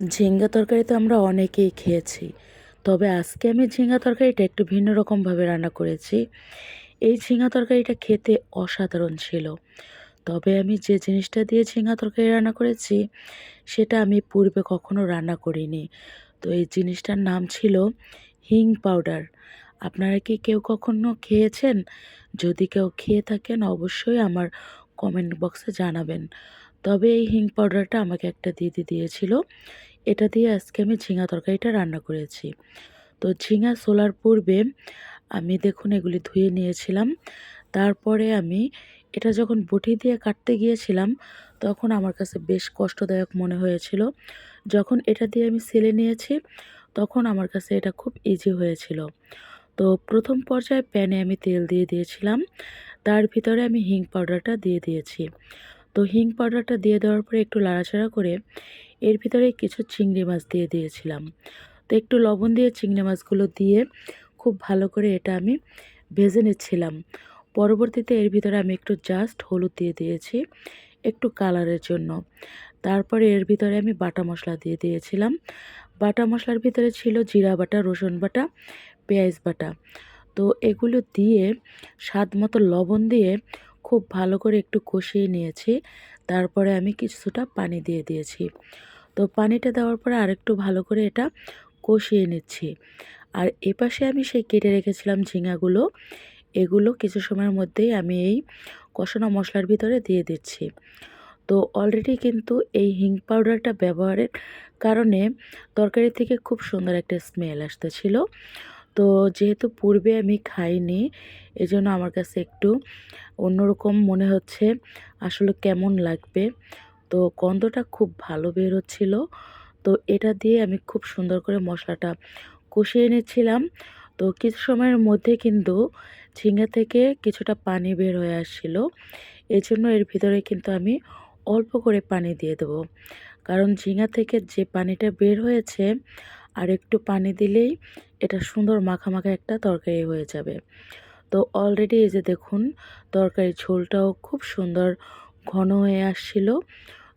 ঝিঙ্গা তরকারি তো আমরা অনেকেই খেয়েছি। তবে আজকে আমি ঝিঙ্গা তরকারিটা একটু ভিন্ন রকমভাবে রান্না করেছি। এই ঝিঙ্গা তরকারিটা খেতে অসাধারণ ছিল। তবে আমি যে জিনিসটা দিয়ে ঝিঙ্গা তরকারি রান্না করেছি, সেটা আমি পূর্বে কখনো রান্না করিনি। তো এই জিনিসটার নাম ছিল হিং পাউডার। আপনারা কি কেউ কখনো খেয়েছেন? যদি কেউ খেয়ে থাকেন, অবশ্যই আমার কমেন্ট বক্সে জানাবেন। তবে এই হিং পাউডারটা আমাকে একটা দিদি দিয়েছিল। এটা দিয়ে আজকে আমি ঝিঙা তরকারিটা রান্না করেছি। তো ঝিঙা সোলার পূর্বে আমি দেখুন এগুলি ধুয়ে নিয়েছিলাম। তারপরে আমি এটা যখন বটি দিয়ে কাটতে গিয়েছিলাম, তখন আমার কাছে বেশ কষ্টদায়ক মনে হয়েছিল। যখন এটা দিয়ে আমি সেলে নিয়েছি, তখন আমার কাছে এটা খুব ইজি হয়েছিল। তো প্রথম পর্যায়ে প্যানে আমি তেল দিয়ে দিয়েছিলাম। তার ভিতরে আমি হিং পাউডারটা দিয়ে দিয়েছি। তো হিং পাউডারটা দিয়ে দেওয়ার পরে একটু লাড়াচাড়া করে এর ভিতরে কিছু চিংড়ি মাছ দিয়ে দিয়েছিলাম। তো একটু লবণ দিয়ে চিংড়ি মাছগুলো দিয়ে খুব ভালো করে এটা আমি ভেজে নিচ্ছিলাম। পরবর্তীতে এর ভিতরে আমি একটু জাস্ট হলুদ দিয়ে দিয়েছি, একটু কালারের জন্য। তারপরে এর ভিতরে আমি বাটা মশলা দিয়ে দিয়েছিলাম। বাটা মশলার ভিতরে ছিল জিরা বাটা, রসুন বাটা, পেঁয়াজ বাটা। তো এগুলো দিয়ে স্বাদ মতো লবণ দিয়ে খুব ভালো করে একটু কষিয়ে নিয়েছি। তারপরে আমি কিছুটা পানি দিয়ে দিয়েছি। তো পানিটা দেওয়ার পরে আরেকটু ভালো করে এটা কষিয়ে নিচ্ছি। আর এপাশে আমি সেই কেটে রেখেছিলাম ঝিঙাগুলো। এগুলো কিছু সময়ের মধ্যেই আমি এই কষানো মশলার ভিতরে দিয়ে দিচ্ছি। তো অলরেডি কিন্তু এই হিং পাউডারটা ব্যবহারের কারণে তরকারি থেকে খুব সুন্দর একটা স্মেল আসতেছিল। তো যেহেতু পূর্বে আমি খাইনি, এজন্য আমার কাছে একটু অন্যরকম মনে হচ্ছে আসলে কেমন লাগবে। তো গন্ধটা খুব ভালো বের হচ্ছিল। তো এটা দিয়ে আমি খুব সুন্দর করে মশলাটা কষিয়ে নিচ্ছিলাম তো কিছু সময়ের মধ্যে কিন্তু ঝিঙ্গা থেকে কিছুটা পানি বের হয়ে আসছিল। এই জন্য এর ভিতরে কিন্তু আমি অল্প করে পানি দিয়ে দেবো। কারণ ঝিঙ্গা থেকে যে পানিটা বের হয়েছে আর একটু পানি দিলেই এটা সুন্দর মাখা মাখা একটা তরকারি হয়ে যাবে। তো অলরেডি এই যে দেখুন তরকারি ঝোলটাও খুব সুন্দর ঘন হয়ে আসছিল।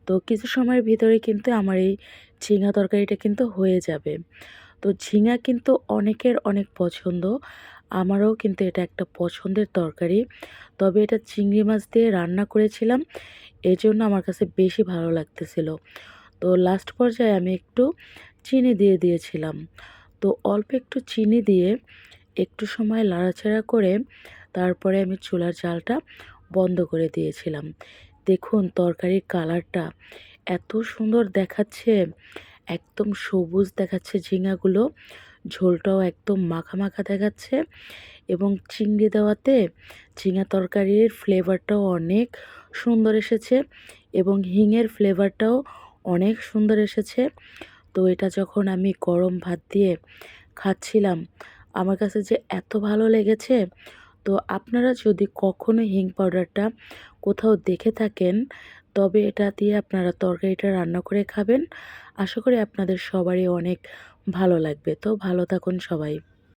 তো কিছু সময়ের ভিতরে কিন্তু আমার এই ঝিঙা তরকারিটা কিন্তু হয়ে যাবে। তো ঝিঙা কিন্তু অনেকের অনেক পছন্দ, আমারও কিন্তু এটা একটা পছন্দের তরকারি। তবে এটা চিংড়ি মাছ দিয়ে রান্না করেছিলাম এই জন্য আমার কাছে বেশি ভালো লাগতেছিল। তো লাস্ট পর্যায়ে আমি একটু চিনি দিয়ে দিয়েছিলাম। তো অল্প একটু চিনি দিয়ে একটু সময় লাড়াচাড়া করে তারপরে আমি চুলার জালটা বন্ধ করে দিয়েছিলাম। দেখুন তরকারির কালারটা। এত সুন্দর দেখাচ্ছে, একদম সবুজ দেখাচ্ছে ঝিঙাগুলো, ঝোলটাও একদম মাখা মাখা দেখাচ্ছে এবং চিংড়ি দেওয়াতে ঝিঙা তরকারির ফ্লেভারটাও অনেক সুন্দর এসেছে এবং হিঙের ফ্লেভারটাও অনেক সুন্দর এসেছে। তো এটা যখন আমি গরম ভাত দিয়ে খাচ্ছিলাম, আমার কাছে যে এত ভালো লেগেছে, তো আপনারা যদি কখনো হিং পাউডারটা কোথাও দেখে থাকেন, তবে এটা দিয়ে আপনারা তরকারিটা রান্না করে খাবেন। আশা করি আপনাদের সবারই অনেক ভালো লাগবে। তো ভালো থাকুন সবাই।